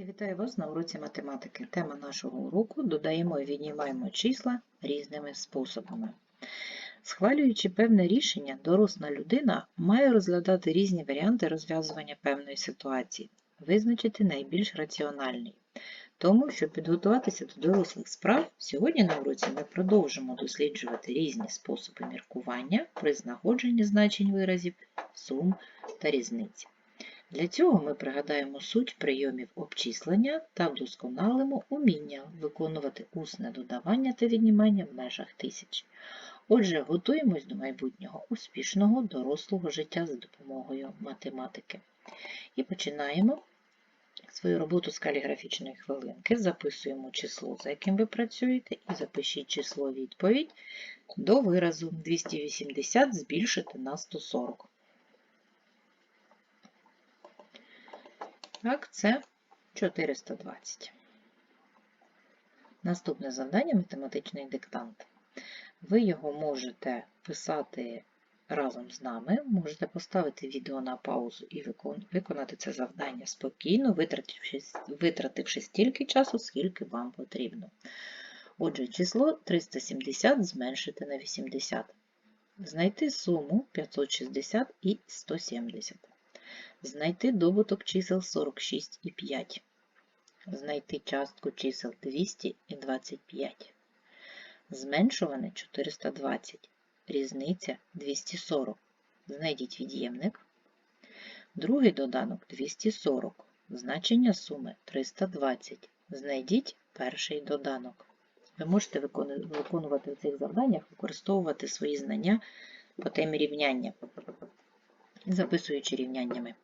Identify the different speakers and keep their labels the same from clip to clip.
Speaker 1: Я вітаю вас на уроці математики. Тема нашого уроку додаємо і віднімаємо числа різними способами. Схвалюючи певне рішення, доросла людина має розглядати різні варіанти розв'язування певної ситуації, визначити найбільш раціональний. Тому, щоб підготуватися до дорослих справ, сьогодні на уроці ми продовжимо досліджувати різні способи міркування при знаходженні значень виразів, сум та різниці. Для цього ми пригадаємо суть прийомів обчислення та вдосконалимо уміння виконувати усне додавання та віднімання в межах тисяч. Отже, готуємось до майбутнього успішного дорослого життя за допомогою математики. І починаємо свою роботу з каліграфічної хвилинки. Записуємо число, за яким ви працюєте, і запишіть число відповідь до виразу 280 збільшити на 140. Так, це 420. Наступне завдання математичний диктант. Ви його можете писати разом з нами, можете поставити відео на паузу і виконати це завдання спокійно, витративши, витративши стільки часу, скільки вам потрібно. Отже, число 370 зменшити на 80. Знайти суму 560 і 170. Знайти добуток чисел 46 і 5. Знайти частку чисел 200 і 25. Зменшуване 420. Різниця 240. Знайдіть від'ємник. Другий доданок 240. Значення суми 320. Знайдіть перший доданок. Ви можете виконувати в цих завданнях, використовувати свої знання по темі рівняння, записуючи рівняннями.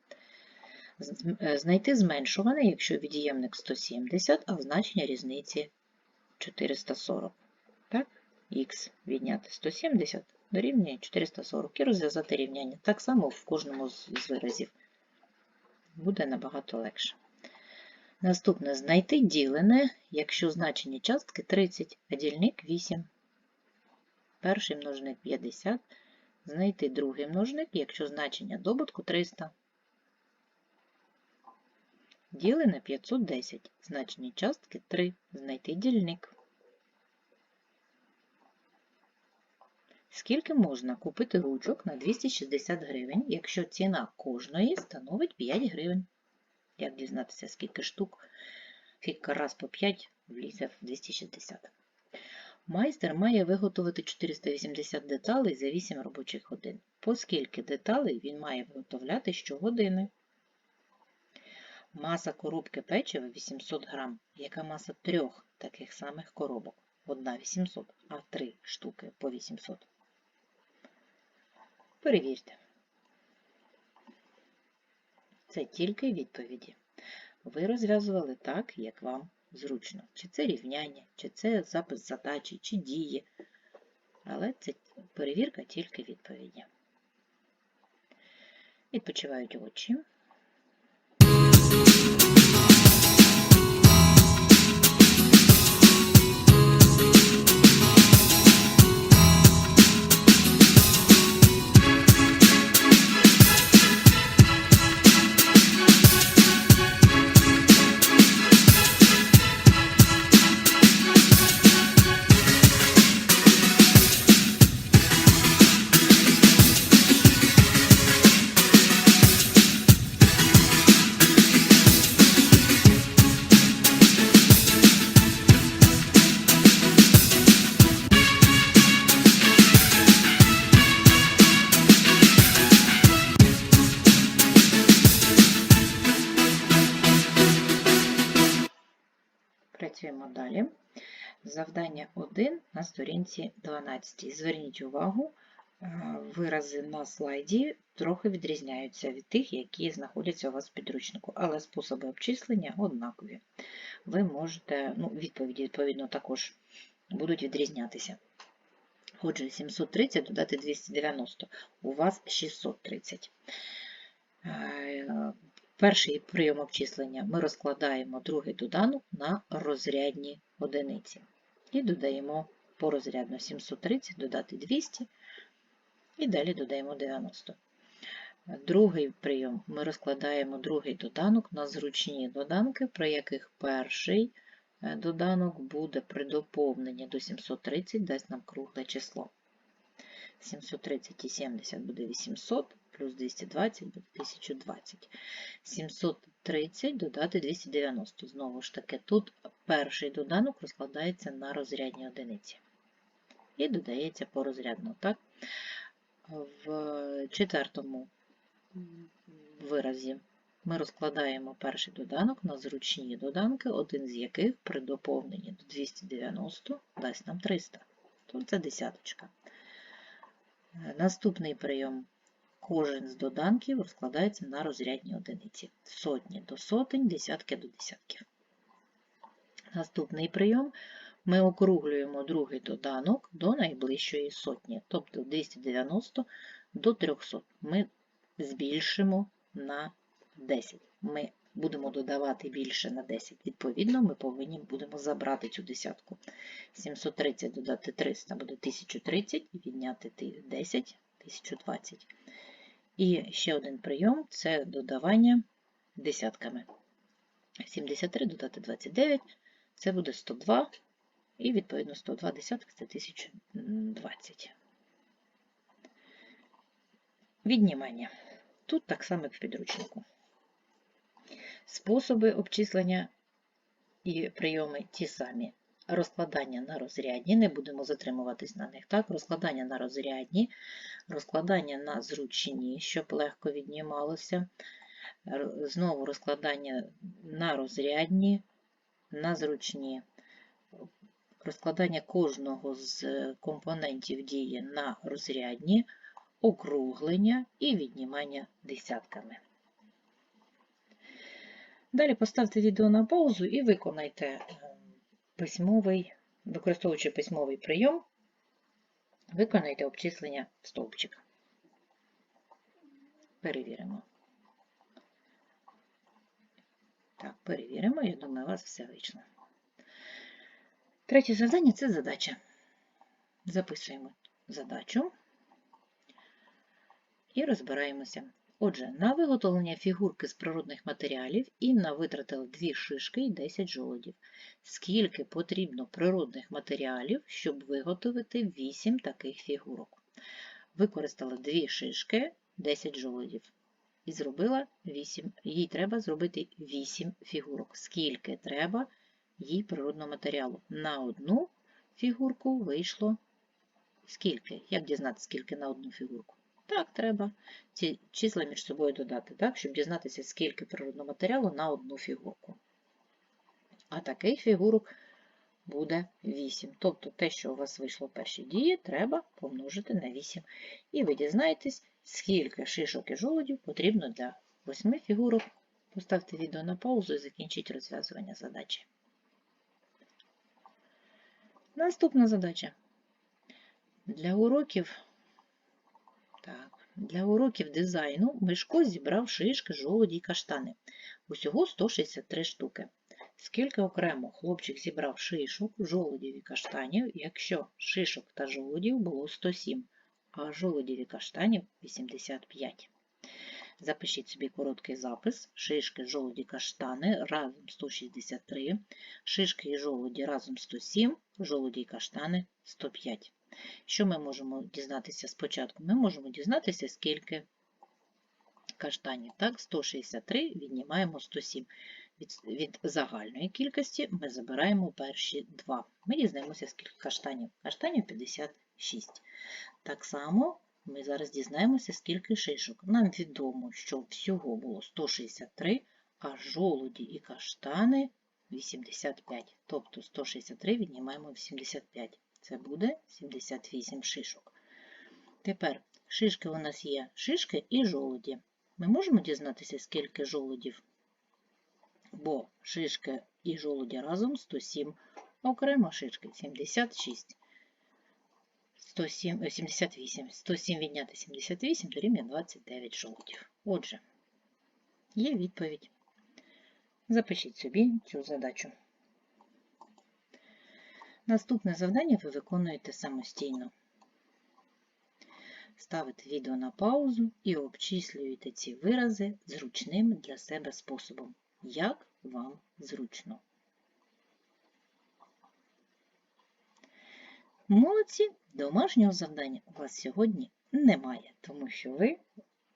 Speaker 1: Е, знайти зменшуване, якщо від'ємник 170, а значення різниці 440. Так, х відняти 170 дорівнює 440 і розв'язати рівняння. Так само в кожному з виразів. Буде набагато легше. Наступне знайти ділене, якщо значення частки 30, а дільник 8. Перший множник 50. Знайти другий множник, якщо значення добутку 300. Ділене 510. Значення частки 3. Знайти дільник. Скільки можна купити ручок на 260 гривень, якщо ціна кожної становить 5 гривень? Як дізнатися, скільки штук, скільки раз по 5 влізе в 260. Майстер має виготовити 480 деталей за 8 робочих годин. По скільки деталей він має виготовляти щогодини? Маса коробки печива 800 грам. Яка маса трьох таких самих коробок? Одна 800, а три штуки по 800. Перевірте. Це тільки відповіді. Ви розв'язували так, як вам зручно. Чи це рівняння, чи це запис задачі, чи дії. Але це перевірка тільки відповіді. Відпочивають очі. Працюємо далі. Завдання 1 на сторінці 12. Зверніть увагу, е, вирази на слайді трохи відрізняються від тих, які знаходяться у вас в підручнику, але способи обчислення однакові. Ви можете, ну, відповіді, відповідно, також будуть відрізнятися. Отже, 730 додати 290, у вас 630. Перший прийом обчислення ми розкладаємо другий доданок на розрядні одиниці. І додаємо порозрядно 730, додати 200, і далі додаємо 90. Другий прийом ми розкладаємо другий доданок на зручні доданки, при яких перший е, доданок буде при доповненні до 730 дасть нам кругле число. 730 і 70 буде 800, плюс 220 буде 1020. 730 додати 290. Знову ж таки, тут перший доданок розкладається на розрядні одиниці. І додається порозрядно. Так? В четвертому виразі ми розкладаємо перший доданок на зручні доданки, один з яких при доповненні до 290 дасть нам 300. Тут це десяточка. Наступний прийом. Кожен з доданків розкладається на розрядні одиниці. Сотні до сотень, десятки до десятків. Наступний прийом ми округлюємо другий доданок до найближчої сотні, тобто 290 до 300. Ми збільшимо на 10. Ми будемо додавати більше на 10. Відповідно, ми повинні будемо забрати цю десятку. 730 додати 300 буде 1030, і відняти 10 1020. І ще один прийом це додавання десятками. 73 додати 29, це буде 102, і відповідно 102 десятки це 1020. Віднімання. Тут так само, як в підручнику. Способи обчислення і прийоми ті самі. Розкладання на розрядні, не будемо затримуватись на них. Так, розкладання на розрядні, розкладання на зручні, щоб легко віднімалося. Знову розкладання на розрядні, на зручні. Розкладання кожного з компонентів дії на розрядні, округлення і віднімання десятками. Далі поставте відео на паузу і виконайте е, письмовий, використовуючи письмовий прийом, виконайте обчислення стовпчика. Перевіримо. Так, перевіримо, я думаю, у вас все вийшло. Третє завдання це задача. Записуємо задачу і розбираємося. Отже, на виготовлення фігурки з природних матеріалів Інна витратила 2 шишки і 10 жолодів. Скільки потрібно природних матеріалів, щоб виготовити 8 таких фігурок? Використала 2 шишки, 10 жолодів. І зробила 8. Їй треба зробити 8 фігурок. Скільки треба їй природного матеріалу? На одну фігурку вийшло скільки? Як дізнатися, скільки на одну фігурку? Так, треба ці числа між собою додати, так, щоб дізнатися, скільки природного матеріалу на одну фігурку. А таких фігурок буде 8. Тобто те, що у вас вийшло в першій дії, треба помножити на 8. І ви дізнаєтесь, скільки шишок і жолудів потрібно для 8 фігурок. Поставте відео на паузу і закінчіть розв'язування задачі. Наступна задача. Для уроків Для уроків дизайну Мишко зібрав шишки, жолоді й каштани. Усього 163 штуки. Скільки окремо хлопчик зібрав шишок, жолодів і каштанів, якщо шишок та жолодів було 107, а жолодів і каштанів 85. Запишіть собі короткий запис. Шишки, жолоді, каштани разом 163, шишки і жолоді разом 107, жолоді і каштани 105. Що ми можемо дізнатися спочатку? Ми можемо дізнатися, скільки каштанів. Так, 163 віднімаємо 107. Від, від загальної кількості ми забираємо перші два. Ми дізнаємося, скільки каштанів. Каштанів 56. Так само ми зараз дізнаємося, скільки шишок. Нам відомо, що всього було 163, а жолуді і каштани 85. Тобто 163 віднімаємо 85. Це буде 78 шишок. Тепер шишки у нас є шишки і жолуді. Ми можемо дізнатися, скільки жолудів, бо шишки і жолуді разом 107, окремо шишки 76. 107, 78. 107 відняти 78 дорівнює 29 жолудів. Отже, є відповідь. Запишіть собі цю задачу. Наступне завдання ви виконуєте самостійно. ставите відео на паузу і обчислюєте ці вирази зручним для себе способом, як вам зручно. Молодці, домашнього завдання у вас сьогодні немає, тому що ви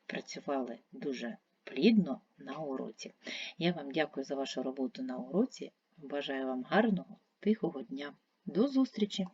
Speaker 1: працювали дуже плідно на уроці. Я вам дякую за вашу роботу на уроці. Бажаю вам гарного, тихого дня. До зустрічі!